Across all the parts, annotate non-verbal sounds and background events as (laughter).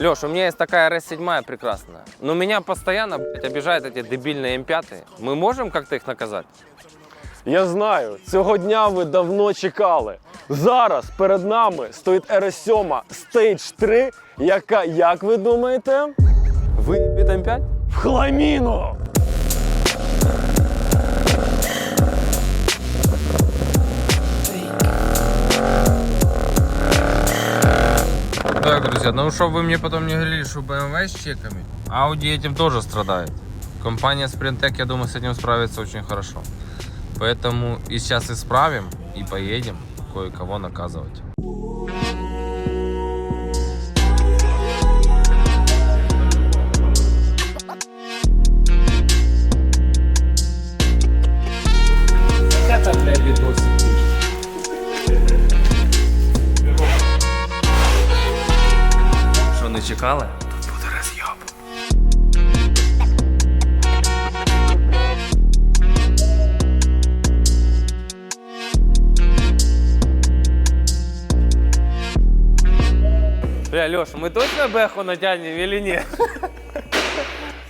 Леш, у меня есть такая RS7 прекрасная. Но меня постоянно блядь, обижают эти дебильные М5. Мы можем как-то их наказать? Я знаю, цього дня ви давно чекали. Зараз перед нами стоїть RS7 Stage 3, яка, як ви думаєте, Выебет М5? в хламіну! Друзья, ну чтобы вы мне потом не говорили, что BMW с чеками, Audi этим тоже страдает. Компания Sprintec, я думаю, с этим справится очень хорошо. Поэтому и сейчас исправим, и поедем кое-кого наказывать. Що? Тут буде роз'єб. Бля, Леша, мы точно бэху натянем или нет?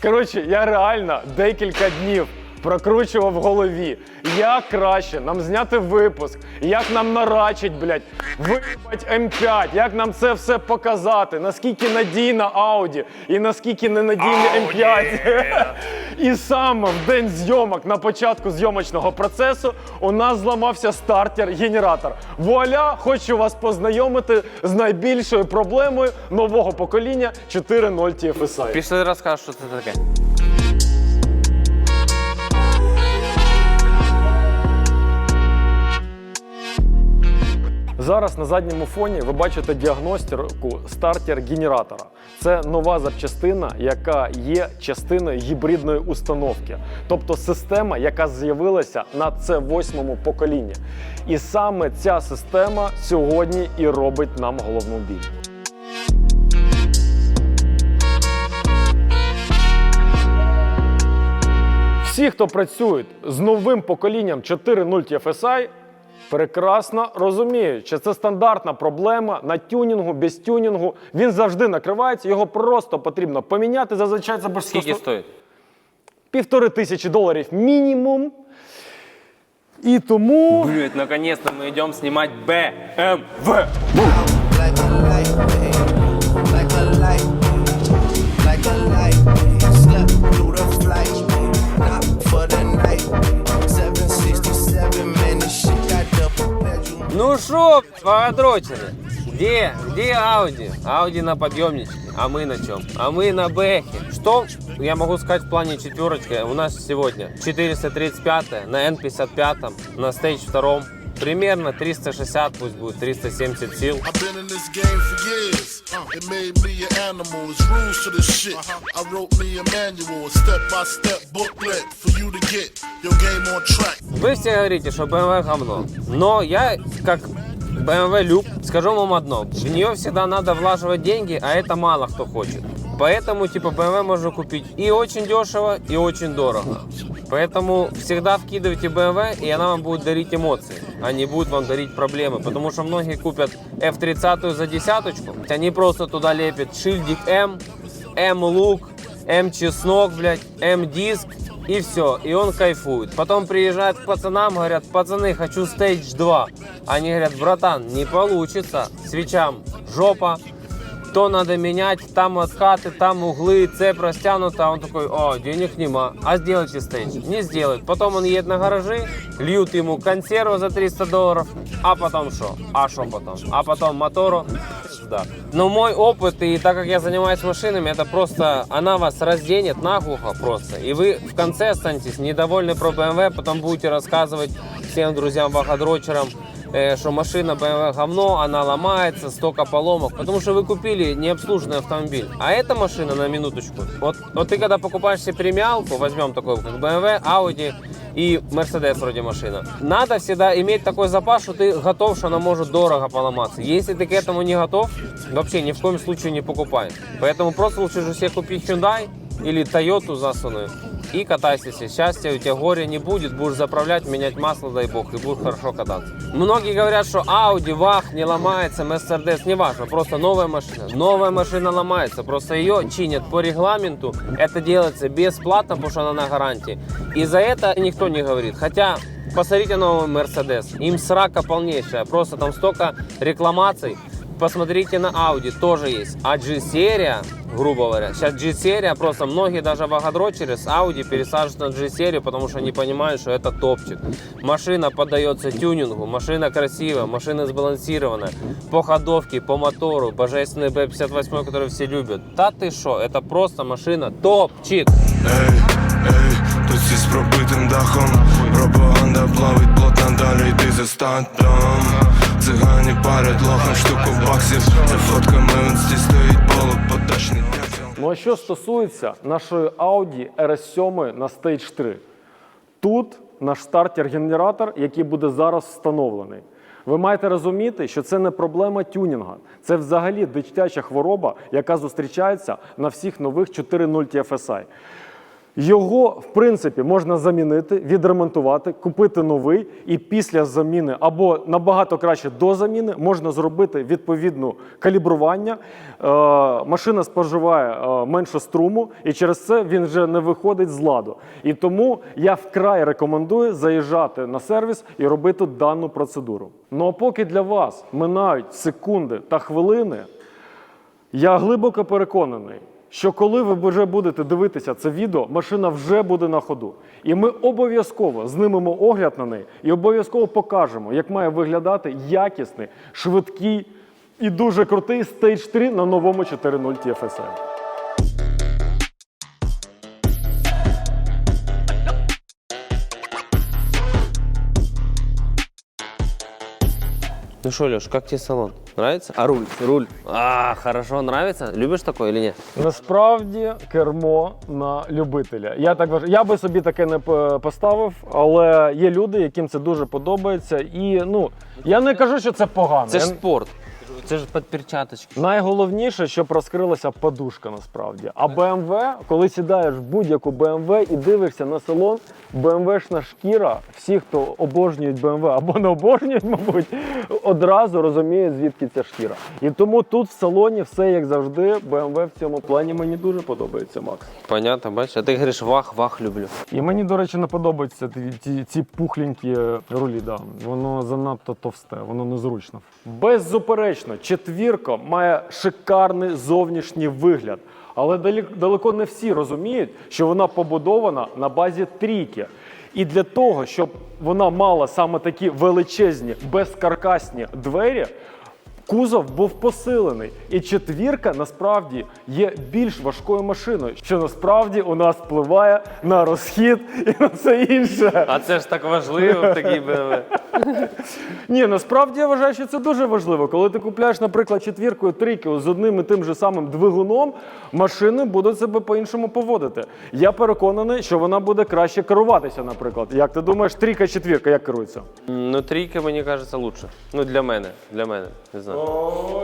Коротше, я реально декілька днів прокручував в голові, як краще нам зняти випуск, як нам нарачить, блядь, виїбать М5, як нам це все показати, наскільки надійна Audi і наскільки ненадійний М5. (laughs) І саме в день зйомок на початку зйомочного процесу у нас зламався стартер-генератор. Вуаля, хочу вас познайомити з найбільшою проблемою нового покоління 4.0 TFSI. Пішли розкажеш, що це таке. Зараз на задньому фоні ви бачите діагностику стартер-генератора. Це нова запчастина, яка є частиною гібридної установки, тобто система, яка з'явилася на це восьмому поколінні. І саме ця система сьогодні і робить нам головну біль. Всі, хто працюють з новим поколінням 4.0 TFSI, прекрасно розумію, що це стандартна проблема на тюнінгу, без тюнінгу. Він завжди накривається, його просто потрібно поміняти. Зазвичай це Скільки стоїть? півтори тисячі доларів мінімум. І тому. Блять, наконец-то ми йдемо знімати BMW. Ну шо, поворотили? Где? Где Audi? Audi на подъемничке. А мы на чем? А мы на бэхе. Что я могу сказать в плане четверочки? У нас сегодня 435 на N55, на Stage 2. примерно 360, пусть будет 370 сил. Вы все говорите, что BMW говно, но я как BMW люб, скажу вам одно, в нее всегда надо влаживать деньги, а это мало кто хочет. Поэтому, типа, BMW можно купить и очень дешево, и очень дорого. Поэтому всегда вкидывайте BMW, и она вам будет дарить эмоции, а не будет вам дарить проблемы. Потому что многие купят F30 за десяточку, они просто туда лепят шильдик М, М-лук, М-чеснок, блядь, М-диск, и все, и он кайфует. Потом приезжают к пацанам, говорят, пацаны, хочу стейдж 2. Они говорят, братан, не получится, свечам жопа, то надо менять, там откаты, там углы, цепь растянута. А он такой, о, денег нема, а сделайте стейдж. Не сделает. Потом он едет на гаражи, льют ему консерву за 300 долларов, а потом что? А что потом? А потом мотору да. Но мой опыт, и так как я занимаюсь машинами, это просто, она вас разденет наглухо просто. И вы в конце останетесь недовольны про BMW, потом будете рассказывать всем друзьям бахадрочерам, э, что машина BMW говно, она ломается, столько поломок. Потому что вы купили необслуженный автомобиль. А эта машина, на минуточку, вот, вот ты когда покупаешь себе премиалку, возьмем такую, как BMW, Audi и Mercedes вроде машина, надо всегда иметь такой запас, что ты готов, что она может дорого поломаться. Если ты к этому не готов, вообще ни в коем случае не покупай. Поэтому просто лучше же себе купить Hyundai или Toyota засунную и катайся себе. Счастья у тебя горя не будет, будешь заправлять, менять масло, дай бог, и будешь хорошо кататься. Многие говорят, что Audi, Вах не ломается, Mercedes, не важно, просто новая машина. Новая машина ломается, просто ее чинят по регламенту. Это делается бесплатно, потому что она на гарантии. И за это никто не говорит. Хотя Посмотрите новый Mercedes. Им срака полнейшая. Просто там столько рекламаций. Посмотрите на Audi, тоже есть. А G-серия, грубо говоря, сейчас G-серия, просто многие даже вагадрочеры с Audi пересаживают на G-серию, потому что они понимают, что это топчик. Машина поддается тюнингу, машина красивая, машина сбалансированная. По ходовке, по мотору, божественный B58, который все любят. Да ты что, это просто машина топчик. Ей, ей, тут всі з пробитим дахом Пропаганда плавить плотно далі йди за статом Цигані парять лохом штуку баксів За фотками в інсті стоїть полу поточний Ну а що стосується нашої Audi RS7 на Stage 3, тут наш стартер-генератор, який буде зараз встановлений. Ви маєте розуміти, що це не проблема тюнінга, це взагалі дитяча хвороба, яка зустрічається на всіх нових 4.0 TFSI. Його, в принципі, можна замінити, відремонтувати, купити новий, і після заміни або набагато краще до заміни можна зробити відповідну калібрування. Е, машина споживає е, менше струму, і через це він вже не виходить з ладу. І тому я вкрай рекомендую заїжджати на сервіс і робити дану процедуру. Ну а поки для вас минають секунди та хвилини, я глибоко переконаний, що коли ви вже будете дивитися це відео, машина вже буде на ходу. І ми обов'язково знимемо огляд на неї і обов'язково покажемо, як має виглядати якісний, швидкий і дуже крутий Stage 3 на новому 4.0 TFSI. Ну что, Леш, как тебе салон? Нравится? А руль? Руль. А, хорошо, нравится? Любишь такое или ні? Насправді кермо на любителя. Я так вважаю. Я би собі таке не п- поставив, але є люди, яким це дуже подобається. І ну я не кажу, що це погано. Це ж Я- спорт. Це ж під перчаточки. Найголовніше, щоб розкрилася подушка насправді. А BMW, коли сідаєш в будь-яку BMW і дивишся на салон, BMW-шна шкіра, всі, хто обожнюють BMW або не обожнюють, (laughs) мабуть, одразу розуміють, звідки ця шкіра. І тому тут в салоні все як завжди. BMW в цьому плані мені дуже подобається, Макс. Понятно, бачиш? А ти говориш вах, вах люблю. І мені, до речі, не подобаються ті, ці пухленькі рулі. Да. Воно занадто товсте, воно незручно. Четвірка має шикарний зовнішній вигляд. Але далеко не всі розуміють, що вона побудована на базі трійки. І для того, щоб вона мала саме такі величезні, безкаркасні двері, Кузов був посилений, і четвірка насправді є більш важкою машиною, що насправді у нас впливає на розхід і на все інше. А це ж так важливо в такій BMW. Ні, насправді я вважаю, що це дуже важливо. Коли ти купляєш, наприклад, четвірку і трійку з одним і тим же самим двигуном, машини будуть себе по-іншому поводити. Я переконаний, що вона буде краще керуватися, наприклад. Як ти думаєш, трійка, четвірка, як керується? Ну, трійка, мені кажеться, лучше. Ну, для мене. Для мене. Не знаю.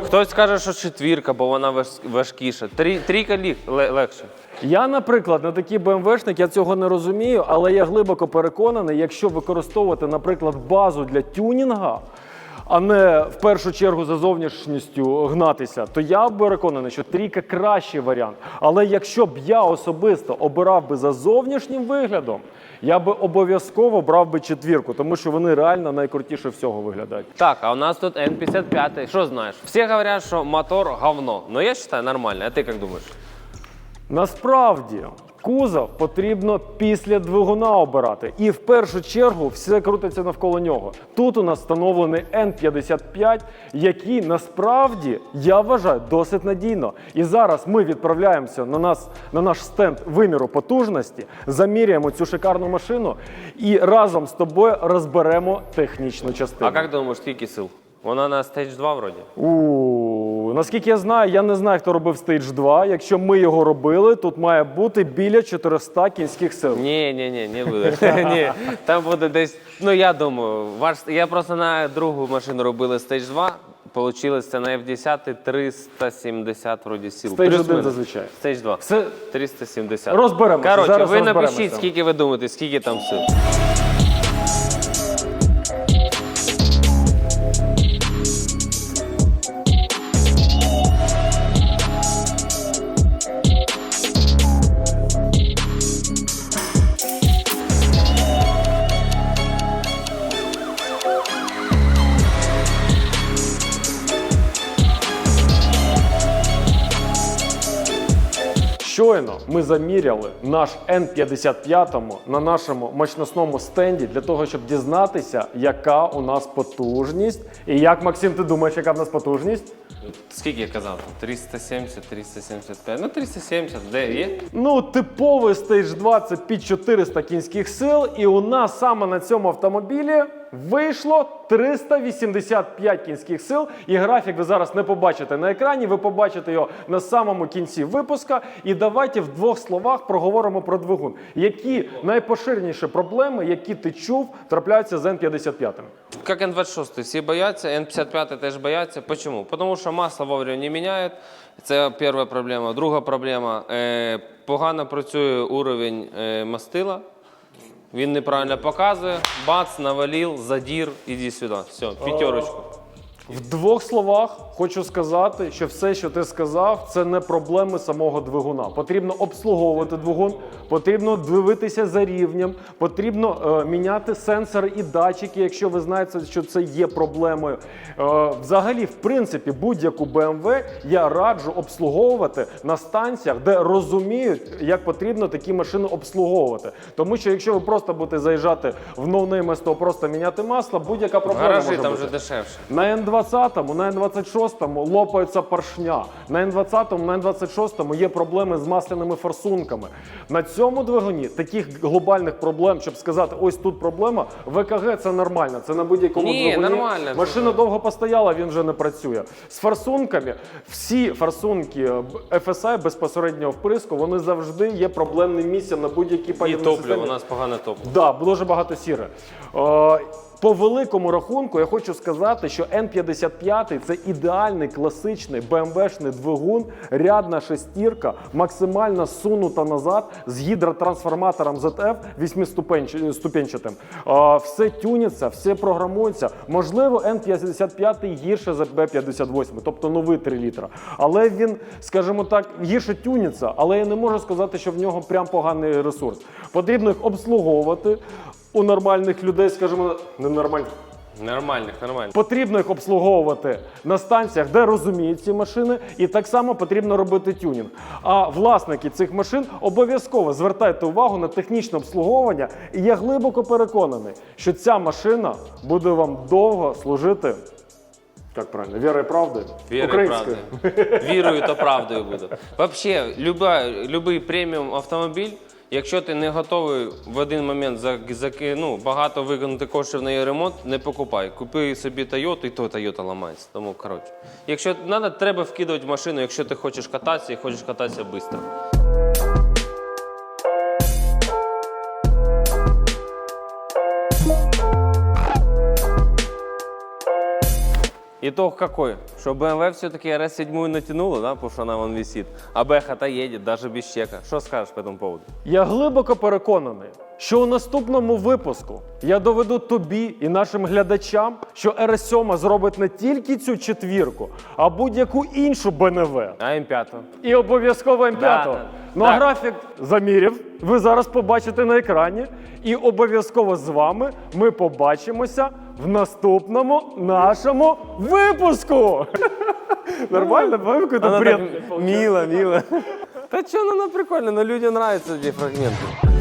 Хтось скаже, що четвірка, бо вона важ- важкіша. Трі, трійка ліг, ле- легше. Я, наприклад, не такий БМВшник, я цього не розумію, але я глибоко переконаний, якщо використовувати, наприклад, базу для тюнінга, а не в першу чергу за зовнішністю гнатися, то я переконаний, що трійка кращий варіант. Але якщо б я особисто обирав би за зовнішнім виглядом, я би обов'язково брав би четвірку, тому що вони реально найкрутіше всього виглядають. Так, а у нас тут N55. Що знаєш? Всі говорять, що мотор говно. Ну я вважаю нормально. А ти як думаєш? Насправді кузов потрібно після двигуна обирати. І в першу чергу все крутиться навколо нього. Тут у нас встановлений N55, який насправді я вважаю досить надійно. І зараз ми відправляємося на нас на наш стенд виміру потужності, заміряємо цю шикарну машину і разом з тобою розберемо технічну частину. А як думаєш, скільки сил? Вона на Stage 2 вроді. У наскільки я знаю, я не знаю, хто робив Stage 2. Якщо ми його робили, тут має бути біля 400 кінських сил. Ні, ні, ні, не буде. (laughs) ні, там буде десь. Ну я думаю, ваш я просто на другу машину робили Stage 2. Получилось це на F10 370 вроді сил. Стейдж Плюс-мінус. зазвичай. Стейдж 2. Все 370. Розберемося, Коротше, зараз ви розберемося. напишіть, скільки ви думаєте, скільки там сил. Щойно ми заміряли наш N55 на нашому мощносному стенді для того, щоб дізнатися, яка у нас потужність. І як, Максим, ти думаєш, яка в нас потужність? Скільки я казав? 370, 375. Ну, 370, де є? Ну, типовий Stage 2 це під 400 кінських сил, і у нас саме на цьому автомобілі вийшло 385 кінських сил. І графік ви зараз не побачите на екрані, ви побачите його на самому кінці випуска. І давайте в двох словах проговоримо про двигун. Які найпоширеніші проблеми, які ти чув, трапляються з N55? Как N26, всі бояться, N55 теж бояться. Почему? Потому що масло вовремя не міняють. Це перша проблема. Друга проблема е, погано працює уровень е, мастила. Він неправильно показує. Бац, навалив, задір, іди сюди. Все, п'ятерочку. В двох словах хочу сказати, що все, що ти сказав, це не проблеми самого двигуна. Потрібно обслуговувати двигун, потрібно дивитися за рівнем, потрібно е, міняти сенсори і датчики, якщо ви знаєте, що це є проблемою. Е, взагалі, в принципі, будь-яку BMW я раджу обслуговувати на станціях, де розуміють, як потрібно такі машини обслуговувати. Тому що якщо ви просто будете заїжджати в новне СТО, просто міняти масло, будь-яка проблема Гаражі може там бути. вже дешевше. На Н20, на Н26 лопаються поршня. На Н20, на Н26 є проблеми з масляними форсунками. На цьому двигуні таких глобальних проблем, щоб сказати, ось тут проблема, ВКГ це нормально. Це на будь-якому Ні, двигуні. нормально. Машина довго постояла, він вже не працює. З форсунками всі форсунки FSI безпосереднього вприску, вони завжди є проблемним місцем на будь-якій І палівній топливо, системі. у нас погане топливо. Да, дуже багато сіре. Е, по великому рахунку я хочу сказати, що N55 це ідеальний класичний BMW-шний двигун, рядна шестірка, максимально сунута назад з гідротрансформатором ZF 8-ступенчатим. Е, все тюниться, все програмується. Можливо, N55 гірше за B58, тобто новий 3 літра. Але він, скажімо так, гірше тюниться, але я не можу сказати, що в нього прям поганий ресурс. Потрібно їх обслуговувати у нормальних людей, скажімо, не нормальних. Нормальних, нормальних. Потрібно їх обслуговувати на станціях, де розуміють ці машини, і так само потрібно робити тюнінг. А власники цих машин обов'язково звертайте увагу на технічне обслуговування. І я глибоко переконаний, що ця машина буде вам довго служити. Як правильно, вірою і правдою? Вірою і правдою. Вірою та правдою буду. Взагалі, любий преміум автомобіль, якщо ти не готовий в один момент за, за, ну, багато виконати коштів на її ремонт, не покупай. Купи собі Toyota, і то Toyota ламається. Тому коротше. Якщо треба, треба вкидувати машину, якщо ти хочеш кататися і хочеш кататися швидко. Итог какой? Что BMW все-таки RS7 натянула, да, потому что она вон висит, а Бэха-то едет даже без чека. Что скажешь по этому поводу? Я глибоко переконаний, що у наступному випуску я доведу тобі і нашим глядачам, що RS7 зробить не тільки цю четвірку, а будь-яку іншу БНВ. А М5? І обов'язково М5. Да, да. Ну а Так. графік замірів ви зараз побачите на екрані. І обов'язково з вами ми побачимося в наступному нашому випуску. (laughs) Нормально, по Она бред. мило, мило. Та что, ну, ну прикольно, но людям нравятся ці фрагменты.